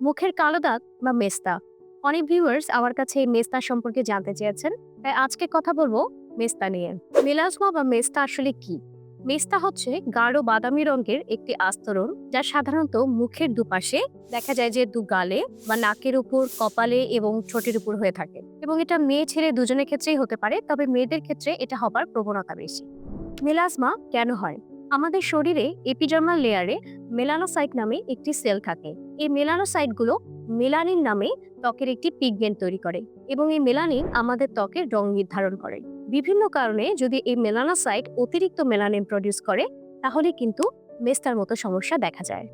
মুখের কালো দাগ বা মেস্তা। অনেক ভিউয়ার্স আমার কাছে এই মেস্তা সম্পর্কে জানতে চেয়েছেন, তাই আজকে কথা বলব মেস্তা নিয়ে। মেলাজমা বা মেস্তা আসলে কি? মেস্তা হচ্ছে গাঢ় বাদামি রঙের একটি আস্তরণ যা সাধারণত মুখের দুপাশে দেখা যায় যে দু গালে বা নাকের উপর, কপালে এবং ঠোঁটের উপর হয়ে থাকে। এবং এটা মেয়ে ছেলে দুজনের ক্ষেত্রেই হতে পারে, তবে মেয়েদের ক্ষেত্রে এটা হবার প্রবণতা বেশি। মেলাজমা কেন হয়? আমাদের শরীরে এপিডার্মাল লেয়ারে মেলানোসাইট নামে একটি সেল থাকে। এই মেলানোসাইটগুলো মেলানিন নামে ত্বকের একটি পিগমেন্ট তৈরি করে এবং এই মেলানিন আমাদের ত্বকের রং নির্ধারণ করে। বিভিন্ন কারণে যদি এই মেলানোসাইট অতিরিক্ত মেলানিন প্রডিউস করে, তাহলে কিন্তু মেস্তার মতো সমস্যা দেখা যায়।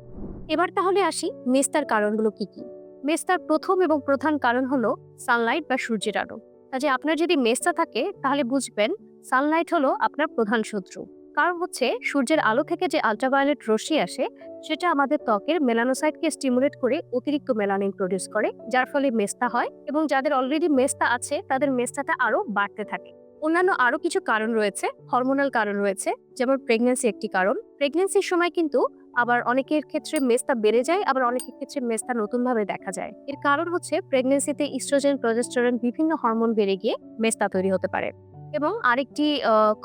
এবার তাহলে আসি মেস্তার কারণগুলো কি কি? মেস্তার প্রথম এবং প্রধান কারণ হলো সানলাইট বা সূর্যের আলো। কাজে আপনার যদি মেস্তা থাকে, তাহলে বুঝবেন সানলাইট হলো আপনার প্রধান শত্রু। কারণ হচ্ছে সূর্যের আলো থেকে যে আলট্রাভায়োলেট রশ্মি আসে, সেটা আমাদের ত্বকের মেলানোসাইটকে স্টিমুলেট করে অতিরিক্ত মেলানিন প্রডিউস করে, যার ফলে মেস্তা হয় এবং যাদের অলরেডি মেস্তা আছে, তাদের মেস্তাটা আরও বাড়তে থাকে। অন্যান্য আরও কিছু কারণ রয়েছে হরমোনাল কারণ রয়েছে, যেমন প্রেগন্যান্সি একটি কারণ। প্রেগনেন্সির সময় কিন্তু আবার অনেকের ক্ষেত্রে মেস্তা বেড়ে যায়, আবার অনেকের ক্ষেত্রে মেস্তা নতুনভাবে দেখা যায়। এর কারণ হচ্ছে প্রেগন্যান্সিতে ইস্ট্রোজেন প্রজেস্টেরন বিভিন্ন হরমোন বেড়ে গিয়ে মেস্তা তৈরি হতে পারে। এবং আরেকটি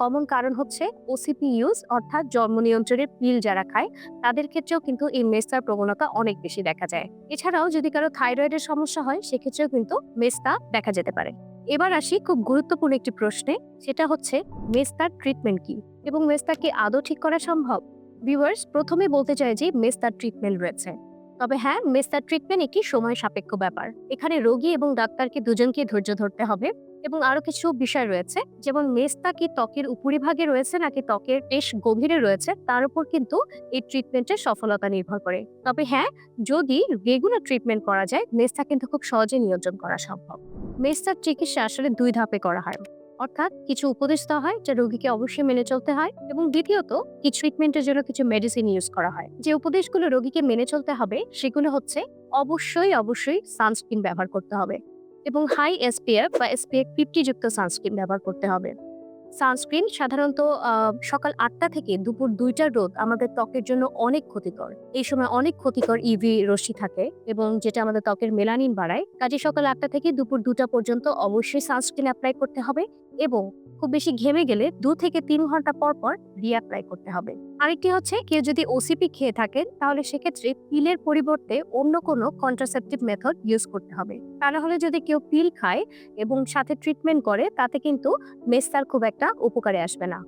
কমন কারণ হচ্ছে ওসিপি ইউজ অর্থাৎ জন্ম নিয়ন্ত্রণের পিল যারা খায়, তাদের ক্ষেত্রেও কিন্তু এই মেস্তার প্রবণতা অনেক বেশি দেখা যায়। এছাড়াও যদি কারও থাইরয়েডের সমস্যা হয়, সেক্ষেত্রেও কিন্তু মেস্তা দেখা যেতে পারে। এবার আসি খুব গুরুত্বপূর্ণ একটি প্রশ্নে, সেটা হচ্ছে মেস্তার ট্রিটমেন্ট কি? এবং মেস্তা কি আদৌ ঠিক করা সম্ভব? ভিউয়ার্স প্রথমে বলতে চাই যে মেস্তার ট্রিটমেন্ট রয়েছে। তবে হ্যাঁ মেস্তার ট্রিটমেন্ট একটি সময় সাপেক্ষ ব্যাপার। এখানে রোগী এবং ডাক্তারকে দুজনকে ধৈর্য ধরতে হবে। এবং আরও কিছু বিষয় রয়েছে। যেমন মেস্তা কি ত্বকের উপরিভাগে রয়েছে নাকি ত্বকের বেশ গভীরে রয়েছে, তার উপর কিন্তু এই ট্রিটমেন্টের সফলতা নির্ভর করে। তবে হ্যাঁ যদি রেগুলার ট্রিটমেন্ট করা যায় মেস্তা কিন্তু খুব সহজে নিয়ন্ত্রণ করা সম্ভব। মেস্তার চিকিৎসা আসলে দুই ধাপে করা হয়। অর্থাৎ কিছু উপদেশ দেওয়া হয় যা রোগীকে অবশ্যই মেনে চলতে হয় এবং দ্বিতীয়ত কি ট্রিটমেন্টের জন্য কিছু মেডিসিন ইউজ করা হয়। যে উপদেশগুলো রোগীকে মেনে চলতে হবে, সেগুলো হচ্ছে অবশ্যই অবশ্যই সানস্ক্রিন ব্যবহার করতে হবে। এবং হাই এসপিএফ বা এসপিএফ ফিফটি যুক্ত সানস্ক্রিন ব্যবহার করতে হবে। সানস্ক্রিন সাধারণত সকাল আটটা থেকে দুপুর দুইটার রোদ আমাদের ত্বকের জন্য অনেক ক্ষতিকর। এই সময় অনেক ক্ষতিকর ইভি রশ্মি থাকে এবং যেটা আমাদের ত্বকের মেলানিন বাড়ায়। কাজে সকাল আটটা থেকে দুপুর দুটা পর্যন্ত অবশ্যই সানস্ক্রিন অ্যাপ্লাই করতে হবে। এবং খুব বেশি ঘেমে গেলে দু থেকে তিন ঘণ্টা পর পর রিঅ্যাপ্লাই করতে হবে। আরেকটি হচ্ছে, কেউ যদি ওসিপি খেয়ে থাকেন, তাহলে সেক্ষেত্রে পিলের পরিবর্তে অন্য কোনো কন্ট্রাসেপটিভ মেথড ইউজ করতে হবে। তা না হলে যদি কেউ পিল খায় এবং সাথে ট্রিটমেন্ট করে, তাতে কিন্তু মেস্তার খুব একটা উপকারে আসবে না।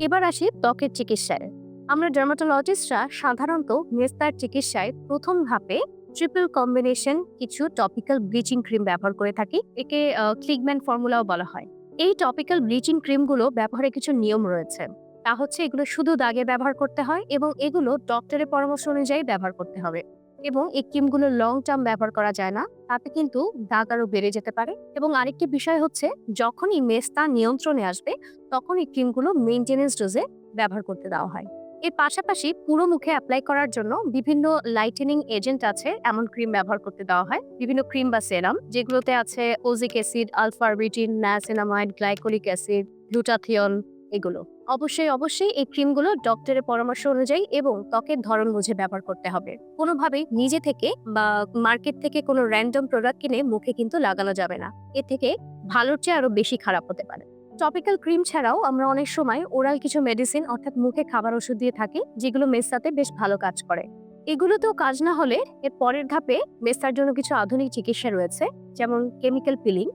এবার আসি ত্বকের চিকিৎসায়। আমরা ডার্মাটোলজিস্টরা সাধারণত মেস্তার চিকিৎসায় প্রথম ধাপে ট্রিপল কম্বিনেশন কিছু টপিক্যাল ব্লিচিং ক্রিম ব্যবহার করে থাকি। একে ক্লিগম্যান ফর্মুলাও বলা হয়। এই টপিক্যাল ব্লিচিং ক্রিমগুলো ব্যবহারে কিছু নিয়ম রয়েছে। তা হচ্ছে এগুলো শুধু দাগে ব্যবহার করতে হয় এবং এগুলো ডক্টরের পরামর্শ অনুযায়ী ব্যবহার করতে হবে। এবং এই ক্রিমগুলো লং টার্ম ব্যবহার করা যায় না, তাতে কিন্তু দাগ আরও বেড়ে যেতে পারে। এবং আরেকটি বিষয় হচ্ছে, যখনই মেস্তা নিয়ন্ত্রণে আসবে তখন এই ক্রিমগুলো মেনটেনেন্স ডোজে ব্যবহার করতে দেওয়া হয়। এর পাশাপাশি পুরো মুখে অ্যাপ্লাই করার জন্য বিভিন্ন লাইটেনিং এজেন্ট আছে, এমন ক্রিম ব্যবহার করতে দেওয়া হয়। বিভিন্ন ক্রিম বা সেরাম যেগুলোতে আছে kojic acid alpha arbutin niacinamide glycolic acid glutathione এগুলো। অবশ্যই অবশ্যই এই ক্রিমগুলো ডক্টরের পরামর্শ অনুযায়ী এবং ত্বকের ধরন বুঝে ব্যবহার করতে হবে। কোনোভাবেই নিজে থেকে বা মার্কেট থেকে কোনো র্যান্ডম প্রোডাক্ট কিনে মুখে কিন্তু লাগানো যাবে না। এ থেকে ভালোর চেয়ে আরও বেশি খারাপ হতে পারে। টপিক্যাল ক্রিম ছাড়াও আমরা অনেক সময় ওরাল কিছু মেডিসিন অর্থাৎ মুখে খাবার ওষুধ দিয়ে থাকি, যেগুলো মেসাতে বেশ ভালো কাজ করে। এগুলোতেও কাজ না হলে এর পরের ধাপে মেসার জন্য কিছু আধুনিক চিকিৎসা রয়েছে, যেমন কেমিক্যাল পিলিং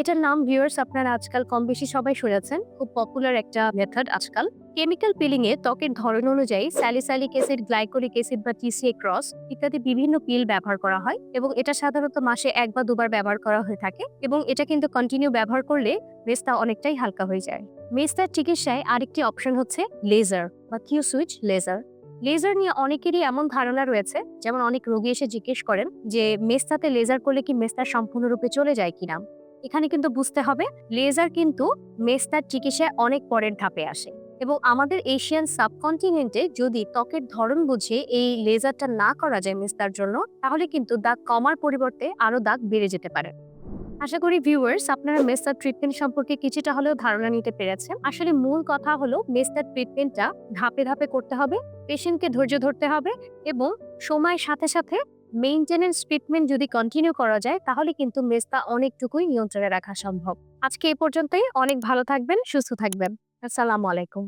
এটার নাম ভিউয়ার্স আপনারা আজকাল কম বেশি সবাই শুনেছেন, খুব পপুলার একটা মেথড আজকাল। কেমিক্যাল পিলিং এ ত্বকের ধরন অনুযায়ী স্যালিসালিক অ্যাসিড গ্লাইকোলিক অ্যাসিড বা টিসিএ ক্রস ইত্যাদি বিভিন্ন পিল ব্যবহার করা হয় এবং এটা সাধারণত মাসে এক বা দুবার ব্যবহার করা হয়ে থাকে এবং এটা কিন্তু কন্টিনিউ ব্যবহার করলে মেস্তা অনেকটাই হালকা হয়ে যায়। মেস্তার চিকিৎসায় আরেকটি অপশন হচ্ছে লেজার বা কিউ সুইচ লেজার লেজার নিয়ে অনেকেরই এমন ধারণা রয়েছে, যেমন অনেক রোগী এসে জিজ্ঞেস করেন যে মেস্তাতে লেজার করলে কি মেস্তা সম্পূর্ণরূপে চলে যায় কিনা? এখানে কিন্তু বুঝতে হবে লেজার কিন্তু মেস্তার চিকিৎসায় অনেক পরের ধাপে আসে। এবং আমাদের এশিয়ান সাবকন্টিনেন্টে যদি ত্বকের ধরন বুঝে এই লেজারটা না করা যায় মেস্তার জন্য, তাহলে কিন্তু দাগ কমার পরিবর্তে আরও দাগ বেড়ে যেতে পারে। আশা করি ভিউয়ার্স আপনারা মেস্তার ট্রিটমেন্ট সম্পর্কে কিছুটা হলেও ধারণা নিতে পেরেছেন। আসলে মূল কথা হলো মেস্তার ট্রিটমেন্টটা ধাপে ধাপে করতে হবে পেশেন্টকে ধৈর্য ধরতে হবে এবং সময়ের সাথে সাথে মেইনটেনেন্স ট্রিটমেন্ট যদি কন্টিনিউ করা যায়, তাহলে কিন্তু মেস্তা অনেকটুকুই নিয়ন্ত্রণে রাখা সম্ভব। আজকে এই পর্যন্তই, অনেক ভালো থাকবেন, সুস্থ থাকবেন। আসসালামু আলাইকুম।